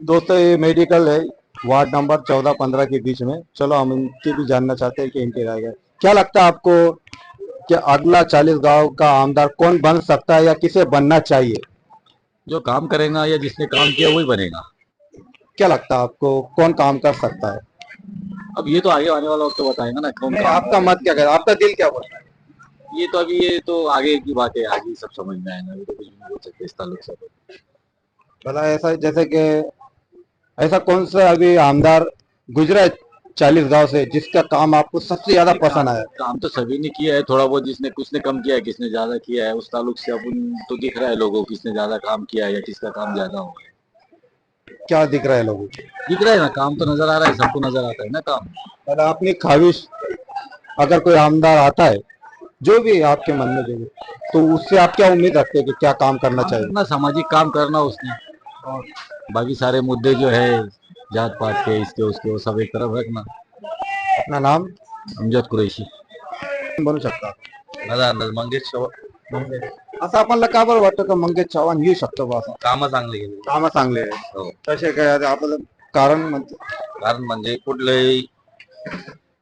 दोस्तों ये मेडिकल है वार्ड नंबर चौदह पंद्रह के बीच में। चलो हम इनकी भी जानना चाहते हैं कि इनके राय क्या है। क्या लगता है आपको कि अगला चालीस गाँव का आमदार कौन बन सकता है या किसे बनना चाहिए? जो काम करेगा या जिसने काम किया वही बनेगा। क्या लगता है आपको कौन काम कर सकता है? अब ये तो आगे आने वाला वक्त तो बताएगा ना कौन आपका मत क्या है आपका दिल क्या बोलता है? ये तो अभी ये तो आगे की बात है आगे सब समझ में आएगा। अभी तो कुछ नहीं बोल सकते इस ताल्लुक से। भला ऐसा जैसे कि ऐसा कौन सा अभी आमदार गुजरा है चालीस गाँव से जिसका काम आपको सबसे ज़्यादा पसंद आया? काम तो सभी ने किया है थोड़ा बहुत जिसने कुछ ने कम किया है किसने ज़्यादा किया है उस ताल्लुक से अपन तो दिख रहा है लोगों किसने ज़्यादा काम किया है या किसका काम ज़्यादा हो। क्या दिख रहा है लोगों को? दिख रहा है ना काम तो नज़र आ रहा है सबको नज़र आता है ना काम। भला आपने ख्वाहिश अगर कोई आमदार आता है जो भी आपके मन में जो तो उससे आप क्या उम्मीद रखते हैं कि क्या काम करना चाहिए? अपना सामाजिक काम करना उसने। और बाकी सारे मुद्दे जो है जात पात के इसके उसके वो सब एक तरफ रखना अपना। नाम? अमजद कुरैशी। बनू शकता। माझा अंदाज मंगेश असं आपल्याला का बरं वाटतं का मंगेश चव्हाण येऊ शकतो बा असं? काम चांगले गेले कामं चांगले आहे हो. तसे काय आता आपलं कारण म्हणजे? कारण म्हणजे कुठलंही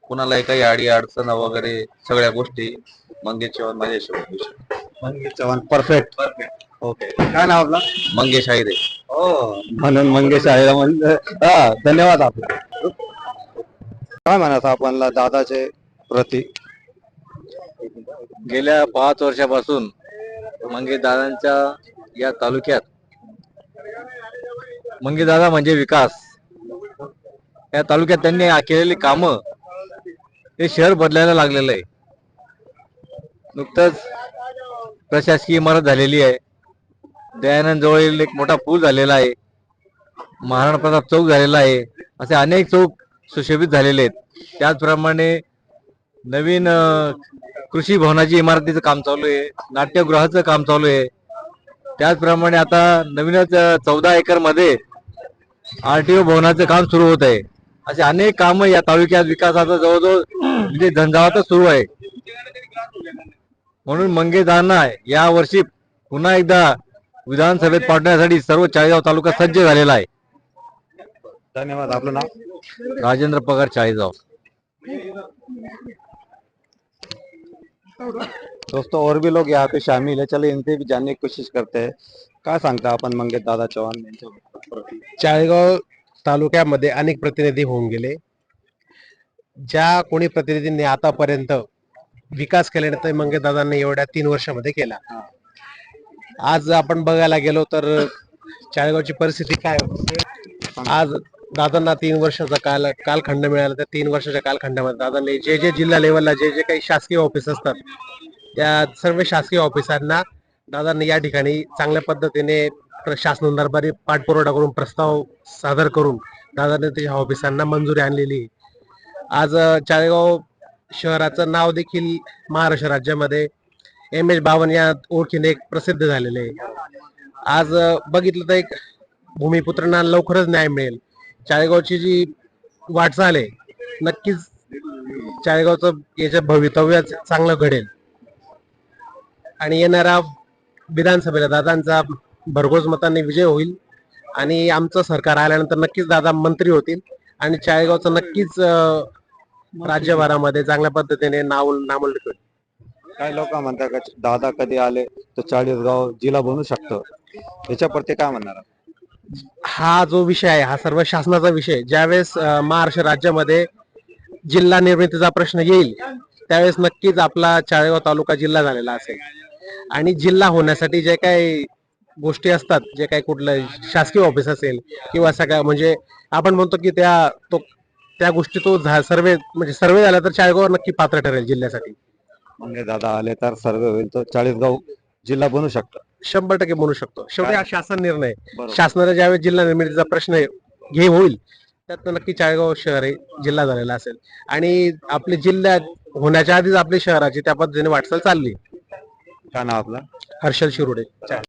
कुणालाही काही अडी अडचण वगैरे सगळ्या गोष्टी मंगेश चव्हाण माझ्याशिवाय होऊ शकतात. मंगेश चव्हाण परफेक्ट ओके काय नाव आपलं? मंगेश आहे रे म्हणून मंगेश आहे म्हणलं हा धन्यवाद आपला. काय म्हणायचं आपणला दादाचे प्रती? गेल्या पाच वर्षापासून मंगेश दादांच्या या तालुक्यात मंगेश दादा म्हणजे विकास. या तालुक्यात त्यांनी केलेली कामं हे शहर बदलायला लागलेलं आहे. नुकतंच प्रशासकीय इमारत झालेली आहे. दयानंद जवळील एक मोठा पूल झालेला आहे. महाराणा प्रताप चौक झालेला आहे. असे अनेक चौक सुशोभित झालेले आहेत. त्याचप्रमाणे नवीन कृषी भवनाची इमारतीचं काम चालू आहे. नाट्यगृहाचं काम चालू आहे. त्याचप्रमाणे आता नवीनच चौदा एकरमध्ये ओ भवनाचं काम सुरू होत आहे. असे अनेक कामं या तालुक्यात विकासाचं जवळजवळ म्हणजे झंझावातच सुरू आहे. म्हणून मंगेशदारांना या वर्षी पुन्हा एकदा विधानसभेत पाठवण्यासाठी सर्व चाळीसगाव तालुका सज्ज झालेला आहे. धन्यवाद. आपलं नाव? राजेंद्र पगार चाळीसगाव. दोस्तों और भी लोग यहाँ पे शामिल है। चलो इनसे भी जानने की कोशिश करते हैं। काय सांगता आपण मंगेश दादा चव्हाण यांच्या प्रती चाळीसगाव तालुक्यामध्ये अनेक प्रतिनिधी होऊन गेले. ज्या कोणी प्रतिनिधींनी आतापर्यंत विकास केल्याने तर मंगेश दादांनी एवढ्या तीन वर्षामध्ये केला. आज आपण बघायला गेलो तर चाळेगावची परिस्थिती काय होती? आज दादांना तीन वर्षाचा काल कालखंड मिळाला त्या तीन वर्षाच्या कालखंडामध्ये दादांनी जे जे जिल्हा लेवलला जे जे काही शासकीय ऑफिस असतात त्या सर्व शासकीय ऑफिसांना दादांनी या ठिकाणी चांगल्या पद्धतीने प्रशासन दरबारी पाठपुरवठा करून प्रस्ताव सादर करून दादांनी त्याच्या ऑफिसांना मंजुरी आणलेली आहे. आज चाळेगाव शहराचं नाव देखील महाराष्ट्र राज्यामध्ये एम एच बावन या ओळखीने एक प्रसिद्ध झालेले आहे. आज बघितलं तर एक भूमिपुत्रांना लवकरच न्याय मिळेल. चाळेगावची जी वाटचाल आहे नक्कीच चाळेगावचं याच्या भवितव्य चांगलं घडेल. आणि येणाऱ्या विधानसभेला दादांचा भरघोस मतांनी विजय होईल आणि आमचं सरकार आल्यानंतर नक्कीच दादा मंत्री होतील आणि चाळेगावचं नक्कीच राज्यभरामध्ये चांगल्या पद्धतीने नाव नामोल्लेख होईल काही लोक म्हणतात का दादा कधी आले तर चाळीसगाव जिल्हा बनू शकतो. याच्यावरती काय म्हणणार हा जो विषय आहे हा सर्व शासनाचा विषय ज्यावेळेस महाराष्ट्र राज्यामध्ये जिल्हा निर्मितीचा प्रश्न येईल त्यावेळेस नक्कीच आपला चाळेगाव तालुका जिल्हा झालेला असेल. आणि जिल्हा होण्यासाठी जे काही गोष्टी असतात जे काही कुठलं शासकीय ऑफिस असेल किंवा सगळ्या म्हणजे आपण म्हणतो की त्या तो त्या गोष्टी तो सर्वे म्हणजे सर्वे झाला तर चाळेगाव नक्की पात्र ठरेल जिल्ह्यासाठी. मंगेश दादा आले तर सर्व होईल. तर चाळीसगाव जिल्हा बनू शकतं. शंभर टक्के म्हणू शकतो. शेवटी हा शासन निर्णय आहे. बरोबर. शासनाचा ज्यावेळेस जिल्हा निर्मितीचा प्रश्न घे होईल त्यात नक्की चाळीसगाव शहर हे जिल्हा झालेला असेल. आणि आपले जिल्ह्यात होण्याच्या आधीच आपली शहराची त्या पद्धतीने वाटचाल चालली काय नाव आपलं? हर्षल शिरोडे.